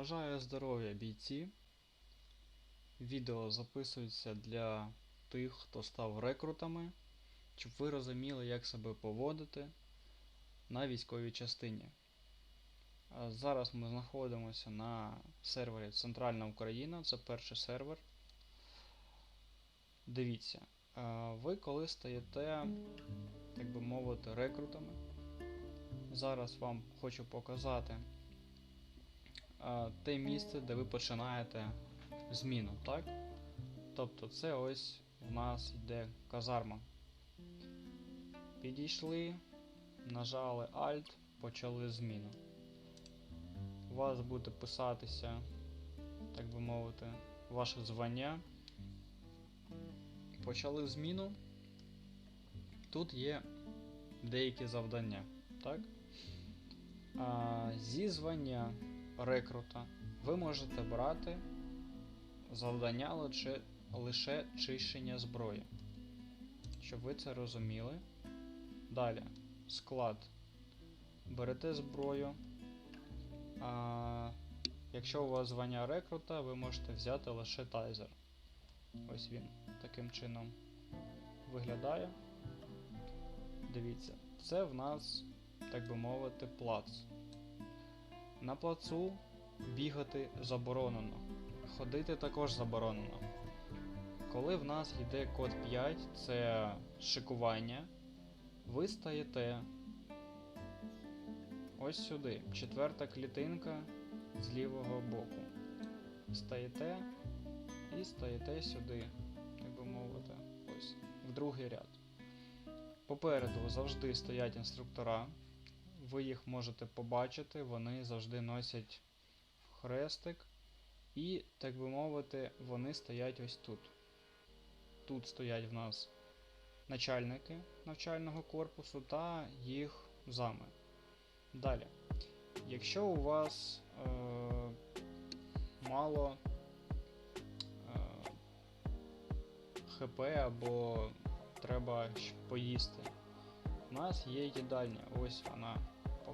Бажаю здоров'я бійці. Відео записується для тих, хто став рекрутами, щоб ви розуміли, як себе поводити на військовій частині. Зараз ми знаходимося на сервері Центральна Україна, це перший сервер. Дивіться, ви коли стаєте, так би мовити, рекрутами, зараз вам хочу показати те місце, де ви починаєте зміну, так? Тобто це ось у нас йде казарма. Підійшли, нажали Alt, почали зміну. У вас буде писатися, так би мовити, ваше звання. Почали зміну. Тут є деякі завдання, так? А, зі звання рекрута ви можете брати завдання лише, лише чищення зброї. Щоб ви це розуміли. Dалі. Склад. Берете зброю. А, якщо у вас звання рекрута, ви можете взяти лише тайзер. Ось він таким чином виглядає. Дивіться, це в нас, так би мовити, плац. На плацу бігати заборонено. Ходити також заборонено. Коли в нас йде код 5, це шикування, ви стаєте ось сюди, четверта клітинка з лівого боку. Стаєте і стаєте сюди, так би мовити, ось, в другий ряд. Попереду завжди стоять інструктора, ви їх можете побачити, вони завжди носять хрестик. І, так би мовити, вони стоять ось тут. Тут стоять в нас начальники навчального корпусу та їх зами. Далі. Якщо у вас е, мало е, ХП або треба поїсти, у нас є їдальня. Ось вона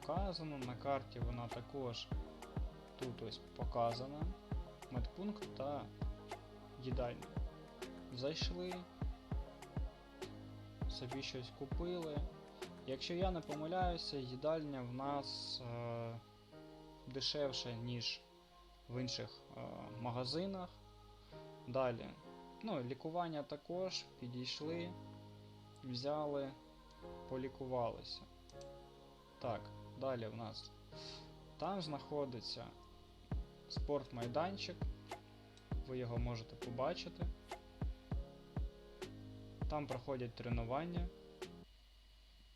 показана. На карті вона також тут ось показана. Медпункт та їдальня. Зайшли, собі щось купили. Якщо я не помиляюся, їдальня в нас е, дешевша, ніж в інших е, магазинах. Далі. Ну, лікування також підійшли, взяли, полікувалися. Так, далі в нас. Там знаходиться спортмайданчик. Ви його можете побачити. Там проходять тренування.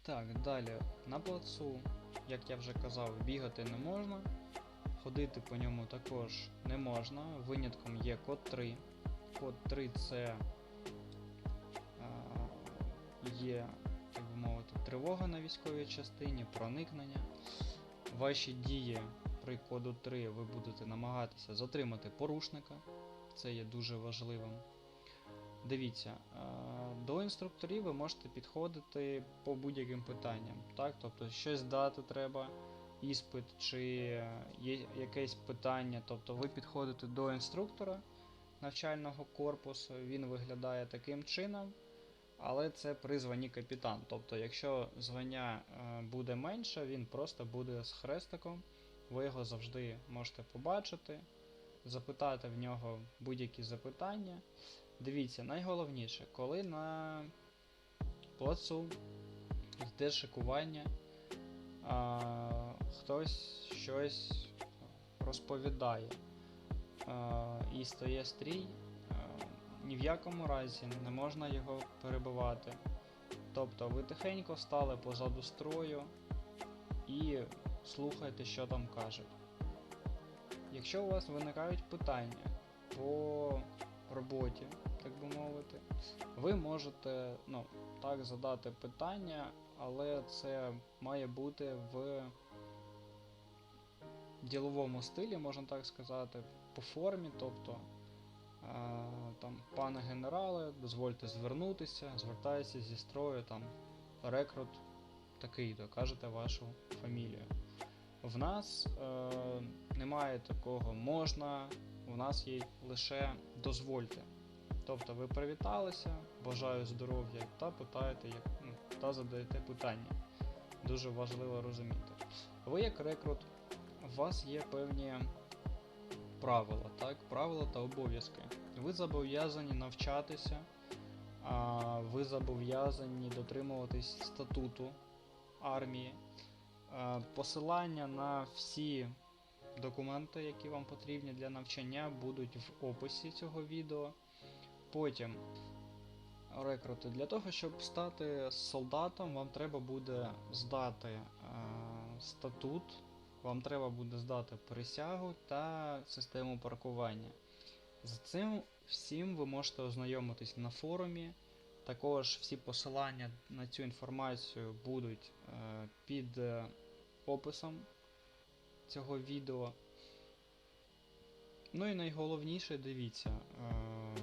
Так, далі на плацу, як я вже казав, бігати не можна. Ходити по ньому також не можна. Винятком є код 3. Код 3 це а, є, тривога на військовій частині, проникнення. Ваші дії при коду 3 ви будете намагатися затримати порушника. Це є дуже важливим. Дивіться, е, до інструкторів ви можете підходити по будь-яким питанням. Так? Тобто щось дати треба, іспит чи є якесь питання. Тобто ви підходите до інструктора навчального корпусу, він виглядає таким чином, але це при званні капітан. Тобто, якщо звання е, буде менше, він просто буде з хрестиком. Ви його завжди можете побачити, запитати в нього будь-які запитання. Дивіться, найголовніше, коли на плацу йде шикування, а, хтось щось розповідає а, і стає стрій, ні в якому разі не можна його перебивати. Тобто ви тихенько стали позаду строю і слухайте, що там кажуть. Якщо у вас виникають питання по роботі, так би мовити, ви можете ну, так задати питання, але це має бути в діловому стилі, можна так сказати, по формі, тобто там, пане генерале, дозвольте звернутися, звертайтеся зі строю, там, рекрут такий-то, кажете вашу фамілію. В нас е, немає такого можна, у нас є лише дозвольте. Тобто ви привіталися, бажаю здоров'я та питаєте, як, ну, та задаєте питання. Дуже важливо розуміти. Ви як рекрут, у вас є певні правила, так? Правила та обов'язки. Ви зобов'язані навчатися, ви зобов'язані дотримуватись статуту армії. Посилання на всі документи, які вам потрібні для навчання, будуть в описі цього відео. Потім рекрути. Для того, щоб стати солдатом, вам треба буде здати е, статут, вам треба буде здати присягу та систему паркування. З цим всім ви можете ознайомитись на форумі. Також всі посилання на цю інформацію будуть е, під е, описом цього відео. Ну і найголовніше, дивіться, е,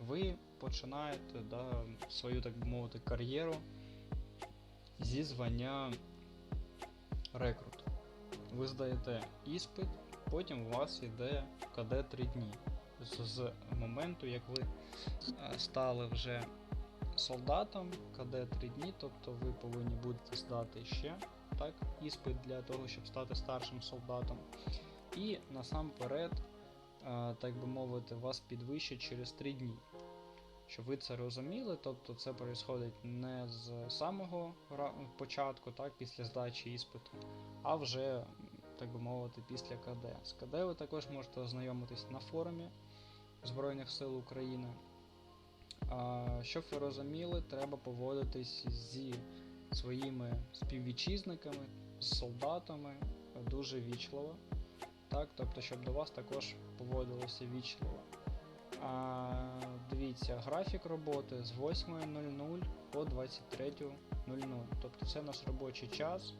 ви починаєте да, свою, так мовити, кар'єру зі звання рекрут. Ви здаєте іспит, потім у вас йде КД 3 дні. З, моменту, як ви е, стали вже солдатом, КД 3 дні, тобто ви повинні будете здати ще так, іспит для того, щоб стати старшим солдатом. І насамперед, е, так би мовити, вас підвищать через 3 дні. Щоб ви це розуміли, тобто це відбувається не з самого початку, так, після здачі іспиту, а вже, так би мовити, після КД. З КД ви також можете ознайомитись на форумі Збройних сил України. Щоб ви розуміли, треба поводитись зі своїми співвітчизниками, з солдатами дуже вічливо. Так, тобто, щоб до вас також поводилося вічливо. А, дивіться, графік роботи з 8.00 по 23.00. Тобто це наш робочий час.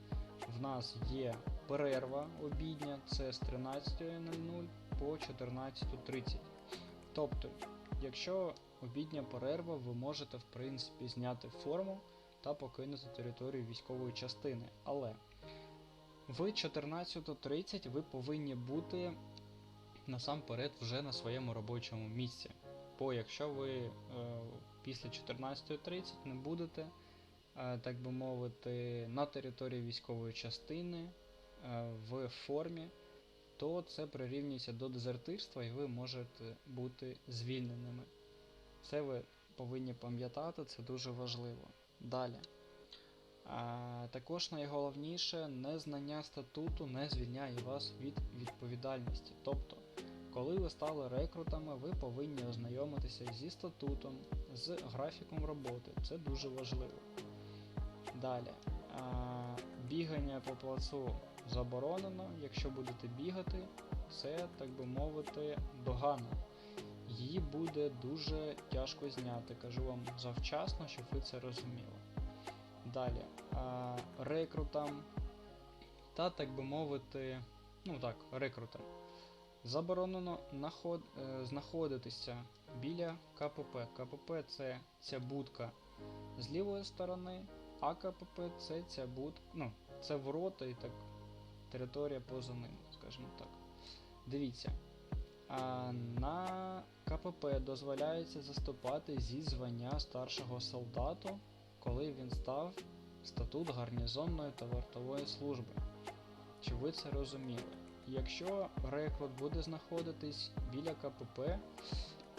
В нас є перерва обідня, це з 13.00 по 14.30. Тобто, якщо обідня перерва, ви можете в принципі зняти форму та покинути територію військової частини. Але в 14.30 ви повинні бути насамперед вже на своєму робочому місці. Бо якщо ви е, після 14.30 не будете, е, так би мовити, на території військової частини в формі, то це прирівнюється до дезертирства і ви можете бути звільненими. Це ви повинні пам'ятати, це дуже важливо. Далі. А, також найголовніше, незнання статуту не звільняє вас від відповідальності. Тобто, коли ви стали рекрутами, ви повинні ознайомитися зі статутом, з графіком роботи. Це дуже важливо. Далі. А, бігання по плацу заборонено. Якщо будете бігати, це, так би мовити, догана. Її буде дуже тяжко зняти. Кажу вам завчасно, щоб ви це розуміли. Далі. Рекрутам та, так би мовити, ну так, рекрутам. Заборонено наход, е, знаходитися біля КПП. КПП це ця будка з лівої сторони, а КПП це ця будка, ну, це ворота і так територія поза ним, скажімо так. Дивіться. А на КПП дозволяється заступати зі звання старшого солдату, коли він став статут гарнізонної та вартової служби. Чи ви це розуміли? Якщо рекрут буде знаходитись біля КПП,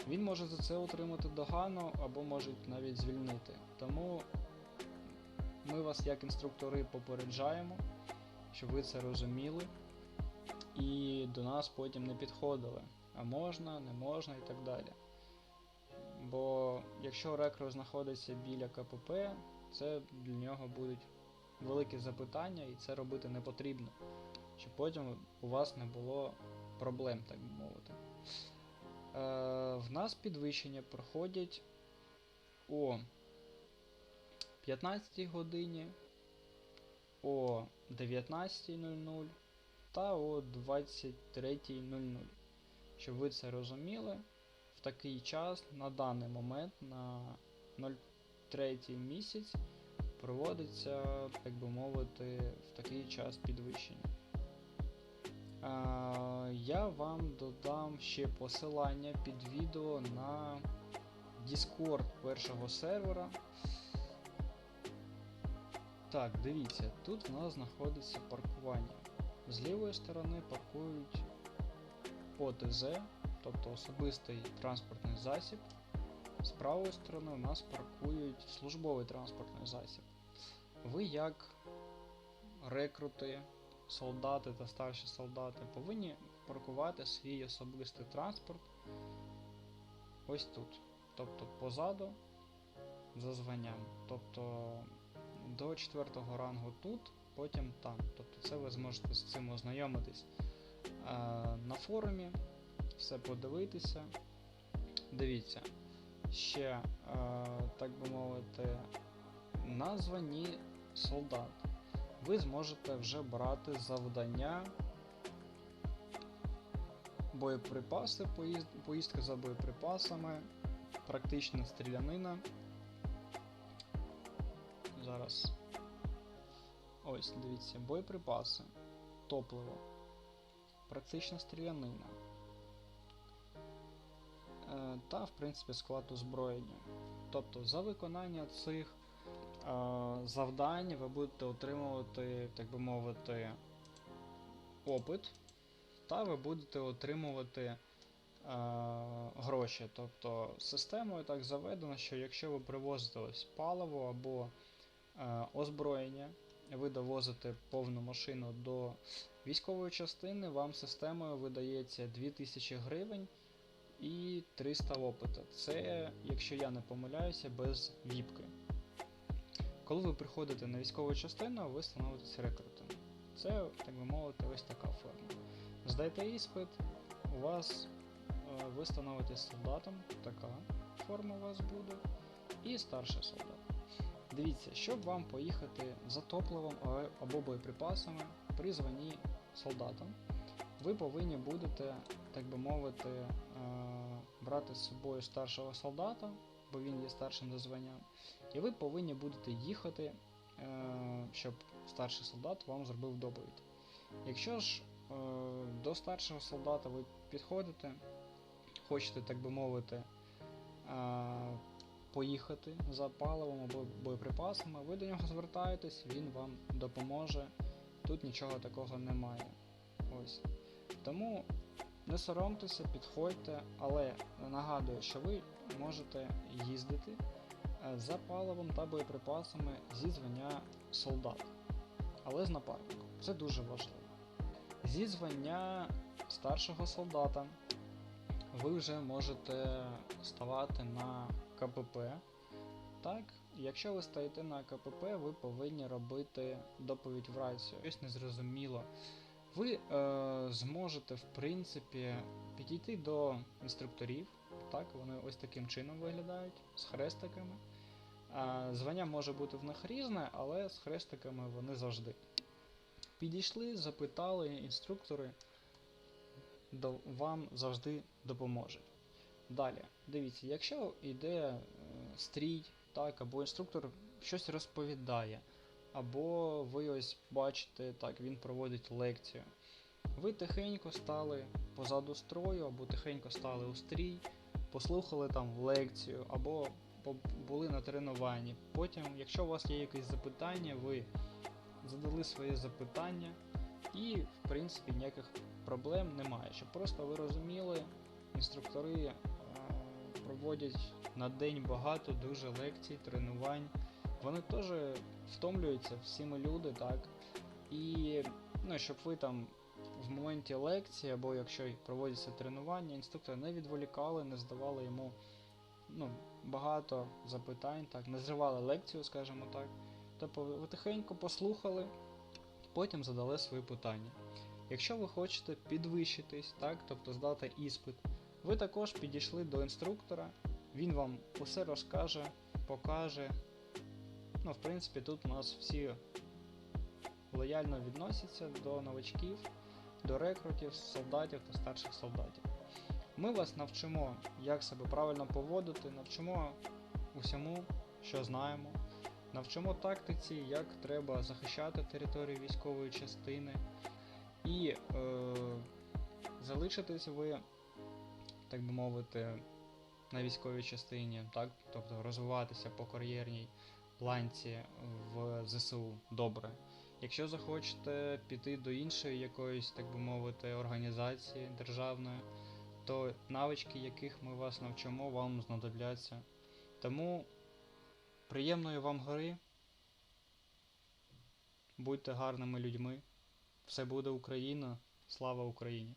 він може за це отримати догану або можуть навіть звільнити. Тому ми вас, як інструктори, попереджаємо, щоб ви це розуміли і до нас потім не підходили. А можна, не можна і так далі. Бо якщо рекрут знаходиться біля КПП, це для нього будуть великі запитання, і це робити не потрібно, щоб потім у вас не було проблем, так би мовити. Е, в нас підвищення проходять о 15 годині, о 19.00 та о 23.00. Щоб ви це розуміли, в такий час на даний момент на 03 місяць проводиться, так би мовити, в такий час підвищення. Я вам додам ще посилання під відео на Discord першого сервера. Так, дивіться, тут в нас знаходиться паркування. З лівої сторони паркують ОТЗ, тобто особистий транспортний засіб. З правої сторони у нас паркують службовий транспортний засіб. Ви як рекрути, солдати та старші солдати повинні паркувати свій особистий транспорт ось тут. Тобто позаду за званням. Тобто до 4 рангу тут, потім там. Тобто це ви зможете з цим ознайомитись е, на форумі, все подивитися. Дивіться, ще, е, так би мовити, на званні солдат. Ви зможете вже брати завдання, боєприпаси, поїздка за боєприпасами, практична стрілянина. Зараз. Ось, дивіться, боєприпаси, топливо, практична стрілянина. Е, Та, в принципі, склад озброєння. Тобто, за виконання цих е, завдань ви будете отримувати, так би мовити, опит, та ви будете отримувати е, гроші. Тобто системою так заведено, що якщо ви привозите ось паливо або озброєння, ви довозите повну машину до військової частини, вам системою видається 2000 гривень і 300 опита. Це, якщо я не помиляюся, без віпки. Коли ви приходите на військову частину, ви становитесь рекрутом. Це, так би мовити, ось така форма. Здаєте іспит, у вас е, ви становитесь солдатом, така форма у вас буде, і старший солдат. Дивіться, щоб вам поїхати за топливом або боєприпасами при званні солдатом, ви повинні будете, так би мовити, е, брати з собою старшого солдата, бо він є старшим за званням, і ви повинні будете їхати, е, щоб старший солдат вам зробив доповідь. Якщо ж е, до старшого солдата ви підходите, хочете, так би мовити, поїхати за паливом або боєприпасами, ви до нього звертаєтесь, він вам допоможе. Тут нічого такого немає. Ось. Тому не соромтеся, підходьте, але нагадую, що ви можете їздити е, за паливом та боєприпасами зі звання солдат, але з напарником. Це дуже важливо. Зі звання старшого солдата ви вже можете ставати на КПП. Так, якщо ви стаєте на КПП, ви повинні робити доповідь в рацію. Щось незрозуміло. Ви е, зможете, в принципі, підійти до інструкторів. Так, вони ось таким чином виглядають, з хрестиками. Е, звання може бути в них різне, але з хрестиками вони завжди. Підійшли, запитали, інструктори до, вам завжди допоможуть. Далі, дивіться, якщо йде е, стрій, так, або інструктор щось розповідає, або ви ось бачите, так, він проводить лекцію. Ви тихенько стали позаду строю, або тихенько стали у стрій, послухали там лекцію, або були на тренуванні. Потім, якщо у вас є якесь запитання, ви задали своє запитання, і, в принципі, ніяких проблем немає. Щоб просто ви розуміли, інструктори проводять на день багато дуже лекцій, тренувань. Вони теж втомлюються, всі ми люди, так. І ну, щоб ви там в моменті лекції, або якщо проводяться тренування, інструктори не відволікали, не здавали йому ну, багато запитань, так, не зривали лекцію, скажімо так. Тобто ви тихенько послухали, потім задали свої питання. Якщо ви хочете підвищитись, так, тобто здати іспит, ви також підійшли до інструктора, він вам усе розкаже, покаже. Ну, в принципі, тут у нас всі лояльно відносяться до новачків, до рекрутів, солдатів та старших солдатів. Ми вас навчимо, як себе правильно поводити, навчимо усьому, що знаємо. Навчимо тактиці, як треба захищати територію військової частини. І е, залишитесь ви, так би мовити, на військовій частині, так? тобто розвиватися по кар'єрній ланці в ЗСУ добре. Якщо захочете піти до іншої якоїсь, так би мовити, організації державної, то навички, яких ми вас навчимо, вам знадобляться. Тому приємної вам гори. Будьте гарними людьми. Все буде Україна. Слава Україні!